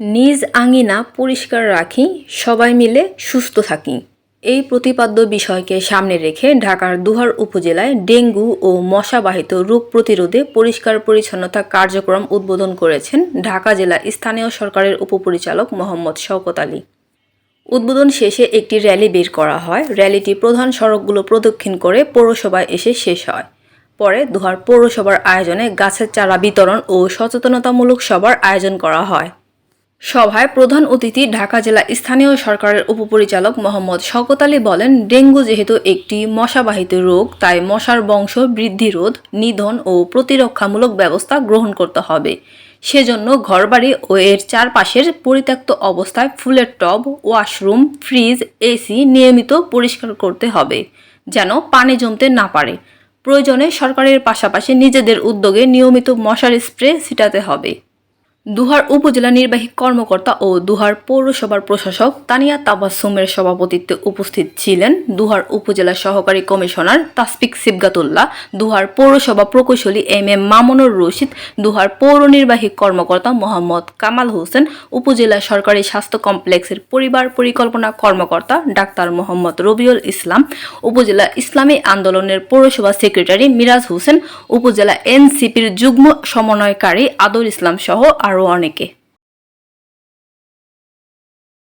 নিজ আঙিনা পরিষ্কার রাখি, সবাই মিলে সুস্থ থাকি। এই প্রতিপাদ্য বিষয়কে সামনে রেখে ঢাকার দুহার উপজেলায় ডেঙ্গু ও মশাবাহিত রোগ প্রতিরোধে পরিষ্কার পরিচ্ছন্নতা কার্যক্রম উদ্বোধন করেছেন ঢাকা জেলা স্থানীয় সরকারের উপপরিচালক মোহাম্মদ শওকত আলী। উদ্বোধন শেষে একটি র্যালি বের করা হয়। র্যালিটি প্রধান সড়কগুলো প্রদক্ষিণ করে পৌরসভায় এসে শেষ হয়। পরে দুহার পৌরসভার আয়োজনে গাছের চারা বিতরণ ও সচেতনতামূলক সভার আয়োজন করা হয়। সভায় প্রধান অতিথি ঢাকা জেলা স্থানীয় সরকারের উপপরিচালক মোহাম্মদ শকত আলী বলেন, ডেঙ্গু যেহেতু একটি মশাবাহিত রোগ, তাই মশার বংশ বৃদ্ধি রোধ, নিধন ও প্রতিরক্ষামূলক ব্যবস্থা গ্রহণ করতে হবে। সেজন্য ঘরবাড়ি ও এর চারপাশের পরিত্যক্ত অবস্থায় ফুলের টব, ওয়াশরুম, ফ্রিজ, এসি নিয়মিত পরিষ্কার করতে হবে, যেন পানি জমতে না পারে। প্রয়োজনে সরকারের পাশাপাশি নিজেদের উদ্যোগে নিয়মিত মশার স্প্রে ছিটাতে হবে। দুহার উপজেলা নির্বাহী কর্মকর্তা ও দুহার পৌরসভার প্রশাসক তানিয়া তাবাসুমের সভাপতিত্বে উপস্থিত ছিলেন দুহার উপজেলা সহকারী কমিশনার তাসফিক সিবগাতুল্লাহ, দুহার পৌরসভা প্রকৌশলী এম এম মামুনুর রশিদ, দুহার পৌর নির্বাহী কর্মকর্তা মোহাম্মদ কামাল হোসেন, উপজেলা সরকারি স্বাস্থ্য কমপ্লেক্সের পরিবার পরিকল্পনা কর্মকর্তা ডাক্তার মোহাম্মদ রবিউল ইসলাম, উপজেলা ইসলামী আন্দোলনের পৌরসভা সেক্রেটারি মিরাজ হোসেন, উপজেলা এনসিপির যুগ্ম সমন্বয়কারী আদর ইসলাম সহ আরও অনেকে